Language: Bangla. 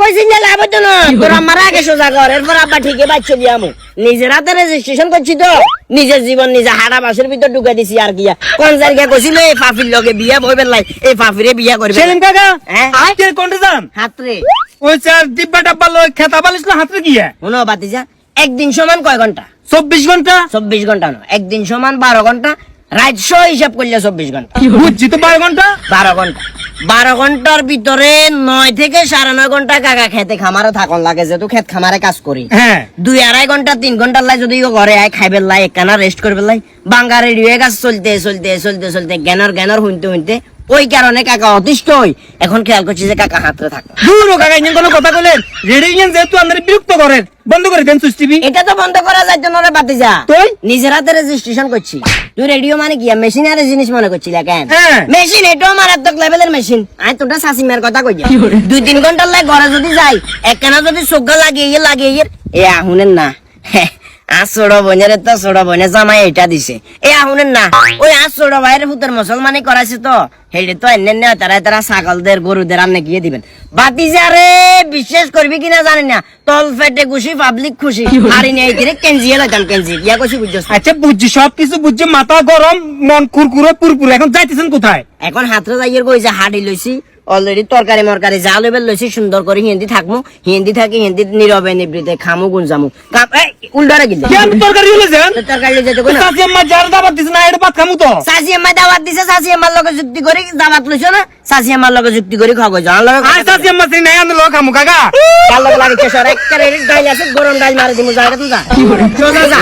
কইছি যে লাভ হইতো না। তোর আমার আগে সোজা কর এরপর আব্বা ঠিকই বাচ্চা দিয়ামু নিজের হাতে রেজিস্ট্রেশন করছি তো। নিজের জীবন নিজে হাড়া বাসের ভিতর ঢুকে দিছি আর গিয়া কোন জায়গা কইছিল এই ফাফির লগে বিয়া বইবে লাই এই ফাফিরে বিয়া করবে সেলিম কাকা হ্যাঁ? আজকে কোনটা যান হাতরে। ওই চার ডিব্বা ডাব্বা লই খেতা বালিশ না হাতে গিয়ে? শুনো বাতিজা একদিন সমান কয় ঘণ্টা? চব্বিশ ঘণ্টা? চব্বিশ ঘণ্টা না একদিন সমান বারো ঘণ্টা। শো হিসাব করলে চব্বিশ ঘণ্টা। বুঝছি তো বারো ঘণ্টা? বারো ঘণ্টা। বারো ঘণ্টার ভিতরে নয় থেকে সাড়ে নয় ঘণ্টা কাকা খেতে খামারে থাকন লাগে যেহেতু খেত খামারে কাজ করি। হ্যাঁ। দুই আড়াই ঘণ্টা তিন ঘণ্টার লাই যদি ঘরে আয় খাইবে লাই একখানা রেস্ট করবে লাই। বাঙ্গা রেডি হয়ে গেছে চলতে চলতে চলতে চলতে জ্ঞানর জ্ঞানর শুনতে শুনতে ওই কারণে কাকা অতিষ্ঠ হই এখন খেয়াল করছি যে কাকা হাতে থাকে। দূর কাকা ইঞ্জিন কোনো কথা বলেন রেডি ইঞ্জিন যেহেতু আমাদের বিরক্ত করেন বন্ধ করে দেন সুইচ টিভি। এটা তো বন্ধ করা যাইতো না রে বাতিজা। তুই? নিজের হাতে রেজিস্ট্রেশন করছি। তুই রেডিও মানে কি? মেশিনারি জিনিস মনে করছিলি কেন হ্যাঁ। মেশিন এটাও মারাত্মক লেভেলের মেশিন আমি তোটা শাসিমার কথা কই দুই তিন ঘণ্টার লাগে ঘরে যদি যাই একখানা যদি চোখা লাগিয়ে লাগিয়ে এ আহুনের না। আর ছোট বোনের তো ছোট বোনের জামাই এটা দিছে। এ আহুনের না ওই আর ছোট ভাইয়ের হুতের মুসলমানি করাইছে তো। হেডে তো এনে নে তারা তারা ছাগলদের গরুদের আপনি গিয়ে দিবেন। বাতিজা রে বিশ্বাস করবি কিনা জানি না। তল ফেটে খুশি পাবলিক খুশি। হারি নেই কিরে কেঞ্জিয়ে লাইতাম কেঞ্জি ইয়া কইছি আচ্ছা বুঝছি সবকিছু বুঝছি মাথা গরম মন কুরকুরে পুরপুরে। এখন যাইতেছেন কোথায়? এখন হাতরে যাইয়ের কইছে হাড়ি লইছি? অলরেডি তরকারি মরকারি যা লেবেল লইছি সুন্দর করে হিন্দি থাকমু। হিন্দি থাকি হিন্দি নীরবে নিবৃতে খামু গুঞ্জামু কাপ এই উল্টারে গিলে। কি আমি তরকারি তরকারি আম্মা দিছে না এটা ভাত খামু তো। সাসি আম্মা দাওয়াত দিছে সাসি আম্মার লগে যুক্তি করে দাওয়াত লইছো না? সাসি আম্মার লগে যুক্তি করে খাওয়া জানার লগে আর আম্মা সেই নাই আমি লোক খামু কাকা। কাল লগে লাগে কেশর ডাইল আছে গরম ডাইল মারি দিমু তুই যা।